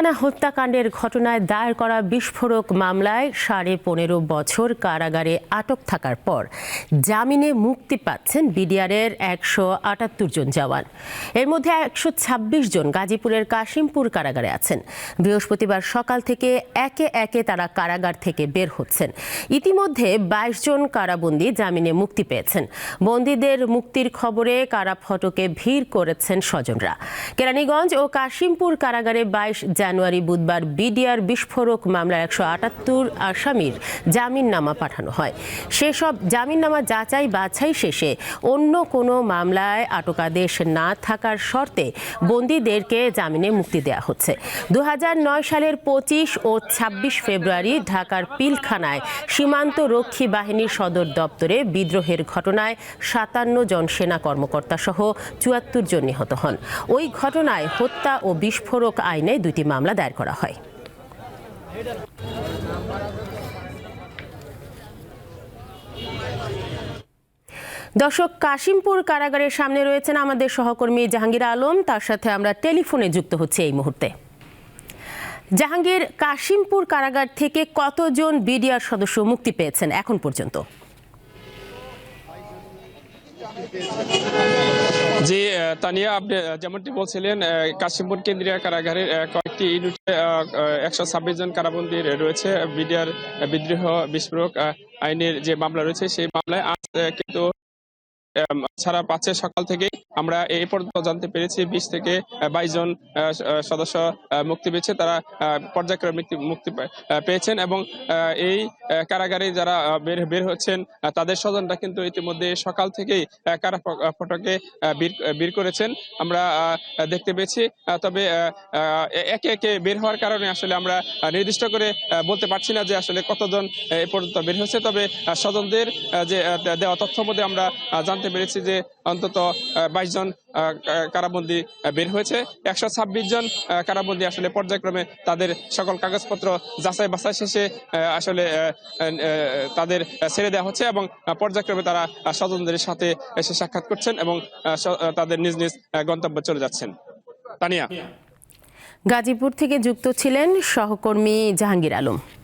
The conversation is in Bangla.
পিলখানা হত্যাকাণ্ডের ঘটনায় দায়ের করা বিস্ফোরক মামলায় সাড়ে পনেরো বছর কারাগারে আটক থাকার পর জামিনে মুক্তি পাচ্ছেন বিডিআরের একশো আটাত্তর জন জওয়ান এর মধ্যে একশো ছাব্বিশ জন গাজীপুরের কাশিমপুর কারাগারে আছেন বৃহস্পতিবার সকাল থেকে একে একে তারা কারাগার থেকে বের হচ্ছেন ইতিমধ্যে বাইশ জন কারাবন্দি জামিনে মুক্তি পেয়েছেন বন্দীদের মুক্তির খবরে কারা ফটকে ভিড় করেছেন স্বজনরা কেরানীগঞ্জ ও কাশিমপুর কারাগারে বাইশ জানুয়ারি বুধবার বিডিআর বিস্ফোরক মামলার একশো আটাত্তর আসামির জামিননামা পাঠানো হয়। সেসব জামিননামা যাচাই বাছাই শেষে অন্য কোনো মামলায় আটকাদেশ না থাকার শর্তে বন্দীদেরকে জামিনে মুক্তি দেওয়া হচ্ছে। দু সালের পঁচিশ ও ২৬ ফেব্রুয়ারি ঢাকার পিলখানায় সীমান্ত রক্ষী বাহিনীর সদর দপ্তরে বিদ্রোহের ঘটনায় সাতান্ন জন সেনা কর্মকর্তা সহ চুয়াত্তর জন নিহত হন। ওই ঘটনায় হত্যা ও বিস্ফোরক আইনে দুটি মামলা দায়ের করা হয়। দর্শক, কাশিমপুর কারাগারের সামনে রয়েছেন আমাদের সহকর্মী জাহাঙ্গীর আলম। তার সাথে আমরা টেলিফোনে যুক্ত হচ্ছে এই মুহূর্তে। জাহাঙ্গীর, কাশিমপুর কারাগার থেকে কতজন বিডিআর সদস্য মুক্তি পেয়েছেন এখন পর্যন্ত? জি তানিয়া, আপনি যেমনটি বলছিলেন কাশিমপুর কেন্দ্রীয় কারাগারের কয়েকটি ইউনিটে একশো ছাব্বিশ জন কারাবন্দী রয়েছে। বিডিআর বিদ্রোহ, বিস্ফোরক আইনের যে মামলা রয়েছে, সেই মামলায় আজ কিন্তু ছাড়া পাচ্ছে সকাল থেকে আমরা এই পর্যন্ত জানতে পেরেছি বিশ থেকে বাইশ জন সদস্য মুক্তি পেয়েছে তারা পর্যায়ক্রমে মুক্তি- মুক্তি পেয়েছেন এবং এই কারাগারে যারা বের বের হচ্ছেন তাদের স্বজনরা কিন্তু ইতিমধ্যে সকাল থেকেই কারা ফটকে বের করেছেন। আমরা দেখতে পেয়েছি তবে একে একে বের হওয়ার কারণে আসলে আমরা নির্দিষ্ট করে বলতে পারছি না যে আসলে কতজন এ পর্যন্ত বের হয়েছে। তবে স্বজনদের যে দেওয়া তথ্য মধ্যে আমরা আহ, জানতে পেরেছি যে অন্তত বাইশ জন কারাবন্দী বের হয়েছে। একশো ছাব্বিশ জন কারাবন্দী আসলে পর্যায়ক্রমে তাদের সকল কাগজপত্র যাচাই বাছাই শেষে আসলে তাদের ছেড়ে দেওয়া হচ্ছে এবং পর্যায়ক্রমে তারা স্বজনদের সাথে এসে সাক্ষাৎ করছেন এবং তাদের নিজ নিজ গন্তব্যে চলে যাচ্ছেন। তানিয়া। গাজীপুর থেকে যুক্ত ছিলেন সহকর্মী জাহাঙ্গীর আলম।